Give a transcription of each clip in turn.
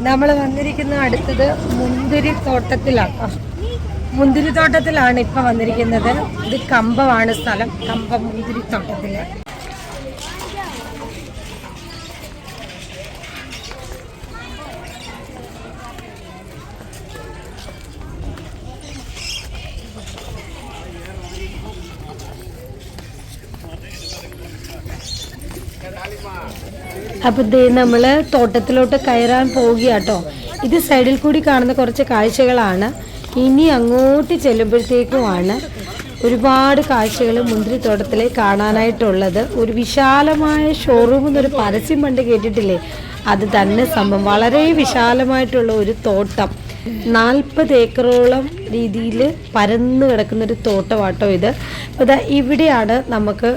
നമ്മൾ വന്നിരിക്കുന്ന അടുത്തത് മുന്തിരി തോട്ടത്തിലാണ്. മുന്തിരി തോട്ടത്തിലാണ് ഇപ്പൊ വന്നിരിക്കുന്നത്. ഇത് കമ്പമാണ് സ്ഥലം. കമ്പം മുന്തിരി തോട്ടത്തിൽ. അപ്പൊ ദേ നമ്മൾ തോട്ടത്തിലോട്ട് കയറാൻ പോവുകയാട്ടോ. ഇത് സൈഡിൽ കൂടി കാണുന്ന കുറച്ച് കാഴ്ചകളാണ്. ഇനി അങ്ങോട്ട് ചെല്ലുമ്പോഴത്തേക്കുമാണ് ഒരുപാട് കാഴ്ചകൾ മുന്തിരിത്തോട്ടത്തിലെ കാണാനായിട്ടുള്ളത്. ഒരു വിശാലമായ ഷോറൂം എന്നൊരു പരസ്യം പണ്ട് കേട്ടിട്ടില്ലേ? അത് തന്നെ സംഭവം. വളരെ വിശാലമായിട്ടുള്ള ഒരു തോട്ടം. നാൽപ്പത് ഏക്കറോളം രീതിയിൽ പരന്ന് കിടക്കുന്നൊരു തോട്ടമാട്ടോ ഇത്. അപ്പോൾ ഇതാ ഇവിടെയാണ് നമുക്ക്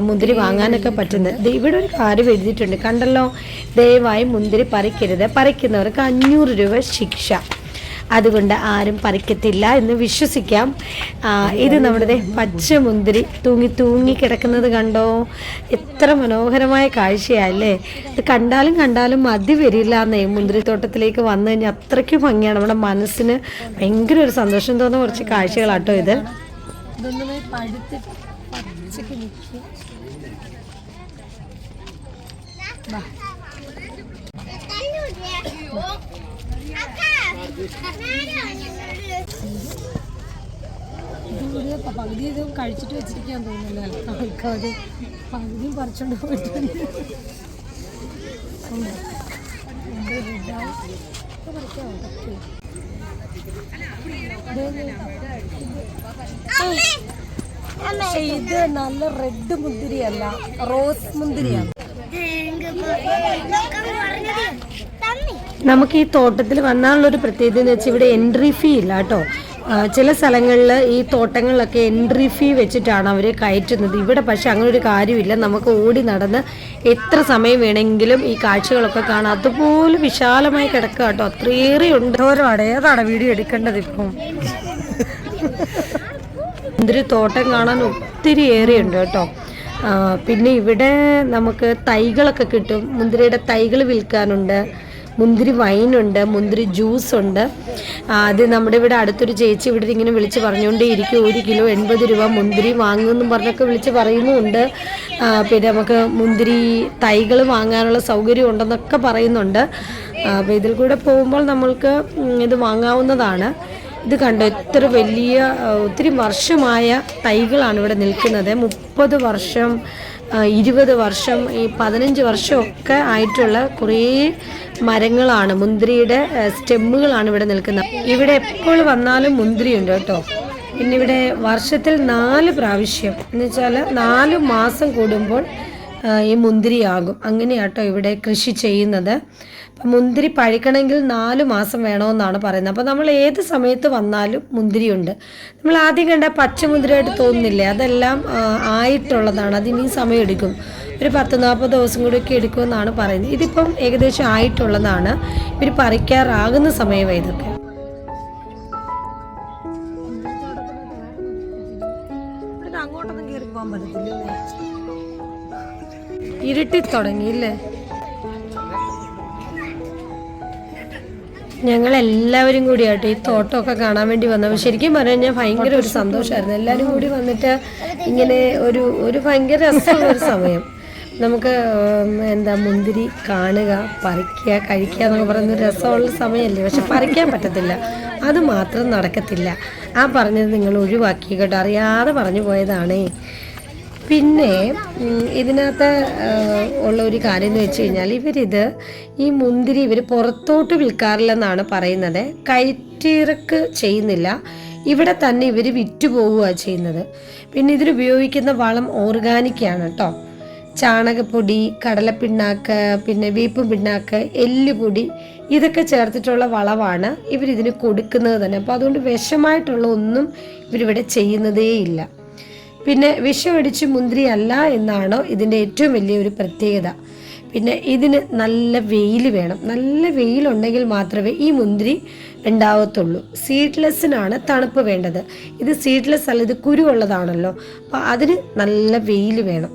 മുന്തിരി വാങ്ങാനൊക്കെ പറ്റുന്നത്. ഇവിടെ ഒരു കാര്യം എഴുതിയിട്ടുണ്ട്. കണ്ടല്ലോ ദയവായി മുന്തിരി പറിക്കരുത്. പറിക്കുന്നവർക്ക് അഞ്ഞൂറ് രൂപ ശിക്ഷ. അതുകൊണ്ട് ആരും പറിക്കത്തില്ല എന്ന് വിശ്വസിക്കാം. ഇത് നമ്മുടെ പച്ചമുന്തിരി പച്ച മുന്തിരി തൂങ്ങി തൂങ്ങി കിടക്കുന്നത് കണ്ടോ? എത്ര മനോഹരമായ കാഴ്ചയല്ലേ? ഇത് കണ്ടാലും കണ്ടാലും മതി വരില്ല എന്നേ മുന്തിരിത്തോട്ടത്തിലേക്ക് വന്നു കഴിഞ്ഞാൽ അത്രയ്ക്ക് ഭംഗിയാണ്. നമ്മുടെ മനസ്സിന് ഭയങ്കര ഒരു സന്തോഷം തോന്നുന്ന കുറച്ച് കാഴ്ചകളാട്ടോ ഇത്. ഇതൊന്നും പകുതി ഇത് കഴിച്ചിട്ട് വെച്ചിരിക്കാൻ തോന്നുന്നില്ല ആൾക്കാർ പകുതിയും പറിച്ചോണ്ട് പോയിട്ടുണ്ട് പക്ഷെ ഇത് നല്ല റെഡ് മുന്തിരിയല്ല റോസ് മുന്തിരിയാണ്. നമുക്ക് ഈ തോട്ടത്തിൽ വന്നാലുള്ള ഒരു പ്രത്യേകത എന്ന് വെച്ചാൽ ഇവിടെ എൻട്രി ഫീ ഇല്ല കേട്ടോ. ചില സ്ഥലങ്ങളിൽ ഈ തോട്ടങ്ങളിലൊക്കെ എൻട്രി ഫീ വെച്ചിട്ടാണ് അവർ കയറ്റുന്നത്. ഇവിടെ പക്ഷെ അങ്ങനെ ഒരു കാര്യമില്ല. നമുക്ക് ഓടി നടന്ന് എത്ര സമയം വേണമെങ്കിലും ഈ കാഴ്ചകളൊക്കെ കാണാം. അതുപോലെ വിശാലമായി കിടക്കുക കേട്ടോ. അത്രയേറെ ഉണ്ട്. ഓരോ ഏതാണ് വീഡിയോ എടുക്കേണ്ടത് ഇപ്പം. എന്തൊരു തോട്ടം കാണാൻ ഒത്തിരി ഉണ്ട് കേട്ടോ. പിന്നെ ഇവിടെ നമുക്ക് തൈകളൊക്കെ കിട്ടും. മുന്തിരിയുടെ തൈകൾ വിൽക്കാനുണ്ട്. മുന്തിരി വൈനുണ്ട് മുന്തിരി ജ്യൂസ് ഉണ്ട് അത് നമ്മുടെ ഇവിടെ അടുത്തൊരു ചേച്ചി ഇവിടെ ഇങ്ങനെ വിളിച്ച് പറഞ്ഞുകൊണ്ടേ ഇരിക്കും. ഒരു കിലോ എൺപത് രൂപ മുന്തിരി വാങ്ങുമെന്നും പറഞ്ഞൊക്കെ വിളിച്ച് പറയുന്നുമുണ്ട്. പിന്നെ നമുക്ക് മുന്തിരി തൈകൾ വാങ്ങാനുള്ള സൗകര്യം ഉണ്ടെന്നൊക്കെ പറയുന്നുണ്ട്. അപ്പോൾ ഇതിൽ കൂടെ പോകുമ്പോൾ നമ്മൾക്ക് ഇത് വാങ്ങാവുന്നതാണ്. ഇത് കണ്ടോ എത്ര വലിയ ഒത്തിരി വർഷമായ തൈകളാണ് ഇവിടെ നിൽക്കുന്നത്. മുപ്പത് വർഷം ഇരുപത് വർഷം ഈ പതിനഞ്ച് വർഷമൊക്കെ ആയിട്ടുള്ള കുറേ മരങ്ങളാണ് മുന്തിരിയുടെ സ്റ്റെമ്മുകളാണ് ഇവിടെ നിൽക്കുന്നത്. ഇവിടെ എപ്പോൾ വന്നാലും മുന്തിരിയുണ്ട് കേട്ടോ. പിന്നെ ഇവിടെ വർഷത്തിൽ നാല് പ്രാവശ്യം. എന്ന് വെച്ചാൽ നാല് മാസം കൂടുമ്പോൾ ഈ മുന്തിരിയാകും. അങ്ങനെയാട്ടോ ഇവിടെ കൃഷി ചെയ്യുന്നത്. മുന്തിരി പഴുക്കണമെങ്കിൽ നാല് മാസം വേണമെന്നാണ് പറയുന്നത്. അപ്പോൾ നമ്മൾ ഏത് സമയത്ത് വന്നാലും മുന്തിരിയുണ്ട്. നമ്മൾ ആദ്യം കണ്ട പച്ചമുന്തിരിയായിട്ട് തോന്നുന്നില്ലേ? അതെല്ലാം ആയിട്ടുള്ളതാണ്. അതിനി സമയം എടുക്കും. ഒരു പത്ത് നാൽപ്പത് ദിവസം കൂടിയൊക്കെ എടുക്കുമെന്നാണ് പറയുന്നത്. ഇതിപ്പം ഏകദേശം ആയിട്ടുള്ളതാണ്. ഇവർ പറിക്കാറാകുന്ന സമയമാണ് ഇതൊക്കെ. ഇരുട്ടി തുടങ്ങിയില്ലേ ഞങ്ങൾ എല്ലാവരും കൂടി ആട്ടെ ഈ തോട്ടമൊക്കെ കാണാൻ വേണ്ടി വന്നപ്പോൾ ശരിക്കും പറഞ്ഞു കഴിഞ്ഞാൽ ഭയങ്കര ഒരു സന്തോഷമായിരുന്നു എല്ലാവരും കൂടി വന്നിട്ട് ഇങ്ങനെ ഒരു ഒരു ഭയങ്കര രസമുള്ള ഒരു സമയം. നമുക്ക് എന്താ മുന്തിരി കാണുക പറിക്കുക കഴിക്കുക എന്നൊക്കെ പറയുന്ന രസമുള്ള സമയമല്ലേ? പക്ഷെ പറിക്കാൻ പറ്റത്തില്ല. അത് മാത്രം നടക്കത്തില്ല. ആ പറഞ്ഞത് നിങ്ങൾ ഒഴിവാക്കി കേട്ടോ. അറിയാതെ പറഞ്ഞു പോയതാണേ. പിന്നെ ഇതിനകത്ത് ഉള്ള ഒരു കാര്യം എന്ന് വെച്ച് കഴിഞ്ഞാൽ ഇവരിത് ഈ മുന്തിരി ഇവർ പുറത്തോട്ട് വിൽക്കാറില്ലെന്നാണ് പറയുന്നത്. കയറ്റിറക്ക് ചെയ്യുന്നില്ല. ഇവിടെ തന്നെ ഇവർ വിറ്റ് പോവുക ചെയ്യുന്നത്. പിന്നെ ഇതിനുപയോഗിക്കുന്ന വളം ഓർഗാനിക്കാണ് കേട്ടോ ചാണകപ്പൊടി കടലപ്പിണ്ണാക്ക് പിന്നെ വേപ്പും പിണ്ണാക്ക് എല്ലുപൊടി ഇതൊക്കെ ചേർത്തിട്ടുള്ള വളമാണ് ഇവരിതിന് കൊടുക്കുന്നത് തന്നെ. അപ്പോൾ അതുകൊണ്ട് വിഷമായിട്ടുള്ള ഒന്നും ഇവരിവിടെ ചെയ്യുന്നതേയില്ല. പിന്നെ വിഷമടിച്ച് മുന്തിരി അല്ല എന്നാണോ ഇതിന്റെ ഏറ്റവും വലിയ ഒരു പ്രത്യേകത. പിന്നെ ഇതിന് നല്ല വെയിൽ വേണം. നല്ല വെയിലുണ്ടെങ്കിൽ മാത്രമേ ഈ മുന്തിരി ഉണ്ടാവത്തുള്ളൂ. സീഡ്ലെസ്സിനാണ് തണുപ്പ് വേണ്ടത്. ഇത് സീഡ്ലെസ് അല്ല ഇത് കുരുവുള്ളതാണല്ലോ. അപ്പോൾ അതിന് നല്ല വെയിൽ വേണം.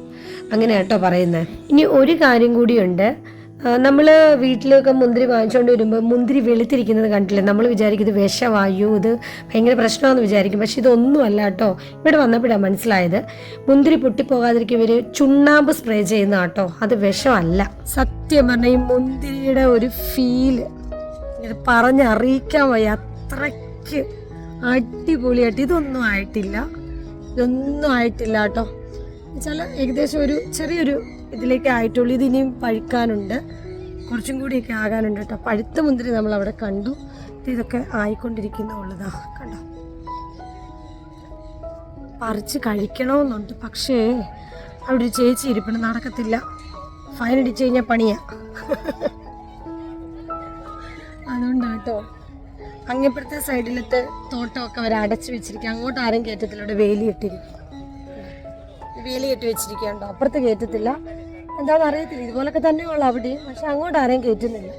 അങ്ങനെ കേട്ടോ പറയുന്നത്. ഇനി ഒരു കാര്യം കൂടിയുണ്ട്. നമ്മൾ വീട്ടിലൊക്കെ മുന്തിരി വാങ്ങിച്ചുകൊണ്ട് വരുമ്പോൾ മുന്തിരി വെളുത്തിരിക്കുന്നത് കണ്ടില്ലേ? നമ്മൾ വിചാരിക്കും ഇത് വിഷവായു ഇത് ഭയങ്കര പ്രശ്നമാണെന്ന് വിചാരിക്കും. പക്ഷെ ഇതൊന്നും അല്ല കേട്ടോ. ഇവിടെ വന്നപ്പോഴാണ് മനസ്സിലായത്. മുന്തിരി പൊട്ടിപ്പോകാതിരിക്കും ഇവർ ചുണ്ണാമ്പ് സ്പ്രേ ചെയ്യുന്ന കേട്ടോ. അത് വിഷമല്ല. സത്യം പറഞ്ഞാൽ ഈ മുന്തിരിയുടെ ഒരു ഫീൽ പറഞ്ഞറിയിക്കാൻ വയ്യ. അത്രയ്ക്ക് അടിപൊളിയായിട്ട് ഇതൊന്നും ആയിട്ടില്ല. ഇതൊന്നും ആയിട്ടില്ല കേട്ടോ. വെച്ചാൽ ഏകദേശം ഒരു ചെറിയൊരു ഇതിലേക്ക് ആയിട്ടുള്ളൂ. ഇതിനിയും പഴുക്കാനുണ്ട്. കുറച്ചും കൂടിയൊക്കെ ആകാനുണ്ട് കേട്ടോ. പഴുത്ത മുന്തിരി നമ്മൾ അവിടെ കണ്ടു. ഇതൊക്കെ ഇതൊക്കെ ആയിക്കൊണ്ടിരിക്കുന്നുള്ളതാ. കണ്ടോ? പറിച്ച് കഴിക്കണമെന്നുണ്ട് പക്ഷേ അവിടെ ഒരു ചേച്ചി ഇരിപ്പണം നടക്കത്തില്ല. ഫൈൻ അടിച്ചു കഴിഞ്ഞാൽ പണിയാ. അതുകൊണ്ടാണ് കേട്ടോ. അങ്ങപ്പുറത്തെ സൈഡിലത്തെ തോട്ടമൊക്കെ അവർ അടച്ചു വെച്ചിരിക്കുക. അങ്ങോട്ട് ആരും കയറ്റത്തില്ല. ഇവിടെ വേലി ഇട്ടിരിക്കും വേലി കെട്ടി വെച്ചിരിക്കുകയുണ്ടോ? അപ്പുറത്ത് കയറ്റത്തില്ല. എന്താണെന്ന് അറിയത്തില്ല. ഇതുപോലൊക്കെ തന്നെയുള്ള അവിടെയും. പക്ഷെ അങ്ങോട്ട് ആരെയും കയറ്റുന്നില്ല.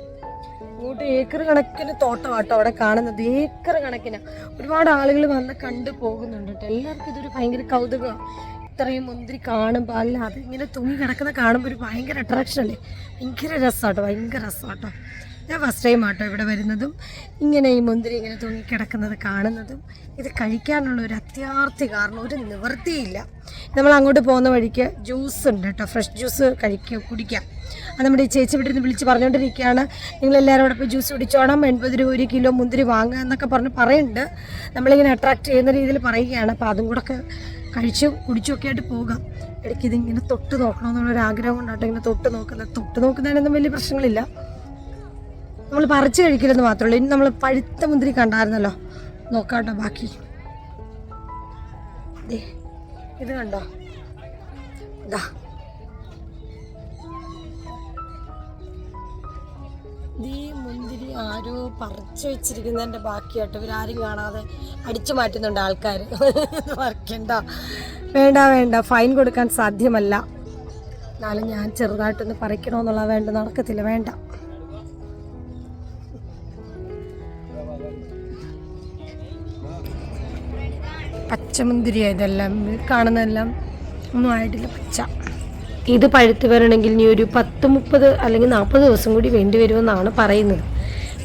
അങ്ങോട്ട് ഏക്കർ കണക്കിന് തോട്ടമാട്ടോ അവിടെ കാണുന്നത്. ഏക്കർ കണക്കിന്. ഒരുപാട് ആളുകൾ വന്ന് കണ്ടു പോകുന്നുണ്ട് കേട്ടോ. എല്ലാവർക്കും ഇതൊരു ഭയങ്കര കൗതുകമാണ് ഇത്രയും മുന്തിരി കാണുമ്പോൾ അല്ല അത് ഇങ്ങനെ തൂങ്ങി കിടക്കുന്ന കാണുമ്പോൾ ഒരു ഭയങ്കര അട്രാക്ഷൻ അല്ലേ? ഭയങ്കര രസമാട്ടോ ഭയങ്കര രസമാട്ടോ ഞാൻ ഫസ്റ്റ് ടൈം ആട്ടോ ഇവിടെ വരുന്നതും. ഇങ്ങനെ ഈ മുന്തിരി ഇങ്ങനെ തൂങ്ങിക്കിടക്കുന്നത് കാണുന്നതും. ഇത് കഴിക്കാനുള്ള ഒരു അത്യാർത്ഥി കാരണം ഒരു നിവൃത്തിയില്ല. നമ്മൾ അങ്ങോട്ട് പോകുന്ന വഴിക്ക് ജ്യൂസ് ഉണ്ട് കേട്ടോ. ഫ്രഷ് ജ്യൂസ് കഴിക്കുക കുടിക്കാം അത് നമ്മുടെ ഈ ചേച്ചി ഇവിടെ നിന്ന് വിളിച്ച് പറഞ്ഞുകൊണ്ടിരിക്കുകയാണ്. നിങ്ങളെല്ലാവരും അവിടെ പോയി ജ്യൂസ് കുടിച്ചോണം. എൺപത് രൂപ ഒരു കിലോ മുന്തിരി വാങ്ങുക എന്നൊക്കെ പറഞ്ഞ് പറയുന്നുണ്ട്. നമ്മളിങ്ങനെ അട്രാക്ട് ചെയ്യുന്ന രീതിയിൽ പറയുകയാണ്. അപ്പോൾ അതും കൂടെ ഒക്കെ കുടിച്ചൊക്കെ ആയിട്ട് പോകാം. ഇടയ്ക്ക് ഇതിങ്ങനെ തൊട്ട് നോക്കണമെന്നുള്ളൊരു ആഗ്രഹം കൊണ്ടാട്ടോ ഇങ്ങനെ തൊട്ട് നോക്കുന്നത്. തൊട്ട് നോക്കുന്നതിനൊന്നും വലിയ പ്രശ്നങ്ങളില്ല. നമ്മൾ പറിച്ച് കഴിക്കലെന്ന് മാത്രമേ ഉള്ളൂ. ഇനി നമ്മൾ പഴുത്ത മുന്തിരി കണ്ടായിരുന്നല്ലോ. നോക്കാട്ടോ ബാക്കി. ഇത് കണ്ടോ? ഈ മുന്തിരി ആരോ പറിച്ചു വെച്ചിരിക്കുന്നതിന്റെ ബാക്കിയായിട്ട് ഇവരാരും കാണാതെ അടിച്ചു മാറ്റുന്നുണ്ട് ആൾക്കാർ വർക്കണ്ട വേണ്ട വേണ്ട. ഫൈൻ കൊടുക്കാൻ സാധ്യമല്ല. എന്നാലും ഞാൻ ചെറുതായിട്ടൊന്ന് പറിക്കണമെന്നുള്ള വേണ്ട. നടക്കത്തില്ല വേണ്ട. പച്ചമുന്തിരി ഇതെല്ലാം കാണുന്നതെല്ലാം ഒന്നും ആയിട്ടില്ല പച്ച. ഇത് പഴുത്ത് വരണമെങ്കിൽ ഇനി ഒരു പത്ത് മുപ്പത് അല്ലെങ്കിൽ നാൽപ്പത് ദിവസം കൂടി വേണ്ടി വരുമെന്നാണ് പറയുന്നത്.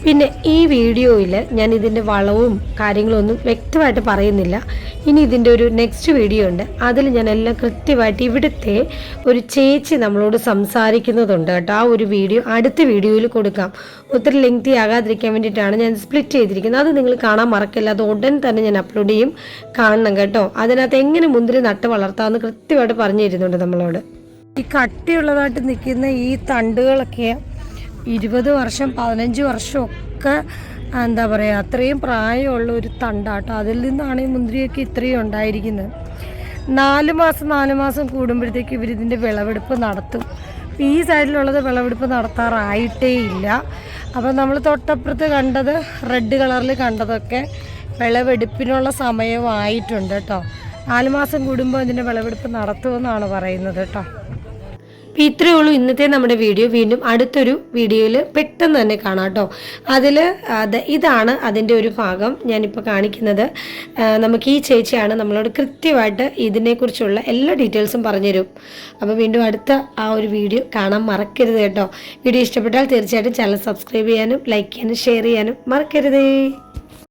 പിന്നെ ഈ വീഡിയോയിൽ ഞാൻ ഇതിന്റെ വളവും കാര്യങ്ങളൊന്നും വ്യക്തമായിട്ട് പറയുന്നില്ല. ഇനി ഇതിന്റെ ഒരു നെക്സ്റ്റ് വീഡിയോ ഉണ്ട്. അതിൽ ഞാൻ എല്ലാം കൃത്യമായിട്ട് ഇവിടുത്തെ ഒരു ചേച്ചി നമ്മളോട് സംസാരിക്കുന്നതുണ്ട് കേട്ടോ. ആ ഒരു വീഡിയോ അടുത്ത വീഡിയോയിൽ കൊടുക്കാം. ഒത്തിരി ലെങ്തി ആകാതിരിക്കാൻ വേണ്ടിയിട്ടാണ് ഞാൻ സ്പ്ലിറ്റ് ചെയ്തിരിക്കുന്നത്. അത് നിങ്ങൾ കാണാൻ മറക്കില്ല. അത് ഉടൻ തന്നെ ഞാൻ അപ്ലോഡ് ചെയ്യും കാണണം കേട്ടോ. അതിനകത്ത് എങ്ങനെ മുന്തിരി നട്ട് വളർത്താമെന്ന് കൃത്യമായിട്ട് പറഞ്ഞു തരുന്നുണ്ട് നമ്മളോട്. ഈ കട്ടിയുള്ളതായിട്ട് നിൽക്കുന്ന ഈ തണ്ടുകളൊക്കെ ഇരുപത് വർഷം പതിനഞ്ച് വർഷം ഒക്കെ എന്താ പറയുക അത്രയും പ്രായമുള്ള ഒരു തണ്ടാട്ടോ. അതിൽ നിന്നാണ് ഈ മുന്തിരിയൊക്കെ ഇത്രയും ഉണ്ടായിരിക്കുന്നത്. നാല് മാസം നാല് മാസം കൂടുമ്പോഴത്തേക്ക് ഇവരിതിന്റെ വിളവെടുപ്പ് നടത്തും. ഈ സൈഡിലുള്ളത് വിളവെടുപ്പ് നടത്താറായിട്ടേ ഇല്ല അപ്പോൾ നമ്മൾ തൊട്ടപ്പുറത്ത് കണ്ടത് റെഡ് കളറിൽ കണ്ടതൊക്കെ വിളവെടുപ്പിനുള്ള സമയമായിട്ടുണ്ട് കേട്ടോ. നാല് മാസം കൂടുമ്പോൾ ഇതിന്റെ വിളവെടുപ്പ് നടത്തുമെന്നാണ് പറയുന്നത് കേട്ടോ. അപ്പോൾ ഇത്രയേ ഉള്ളൂ ഇന്നത്തെ നമ്മുടെ വീഡിയോ. വീണ്ടും അടുത്തൊരു വീഡിയോയിൽ പെട്ടെന്ന് തന്നെ കാണാം കേട്ടോ. അതിൽ അത് ഇതാണ് അതിന്റെ ഒരു ഭാഗം ഞാനിപ്പോൾ കാണിക്കുന്നത്. നമുക്ക് ഈ ചേച്ചിയാണ് നമ്മളോട് കൃത്യമായിട്ട് ഇതിനെക്കുറിച്ചുള്ള എല്ലാ ഡീറ്റെയിൽസും പറഞ്ഞുതരും. അപ്പോൾ വീണ്ടും അടുത്ത ആ ഒരു വീഡിയോ കാണാൻ മറക്കരുത് കേട്ടോ. വീഡിയോ ഇഷ്ടപ്പെട്ടാൽ തീർച്ചയായിട്ടും ചാനൽ സബ്സ്ക്രൈബ് ചെയ്യാനും ലൈക്ക് ചെയ്യാനും ഷെയർ ചെയ്യാനും മറക്കരുതേ.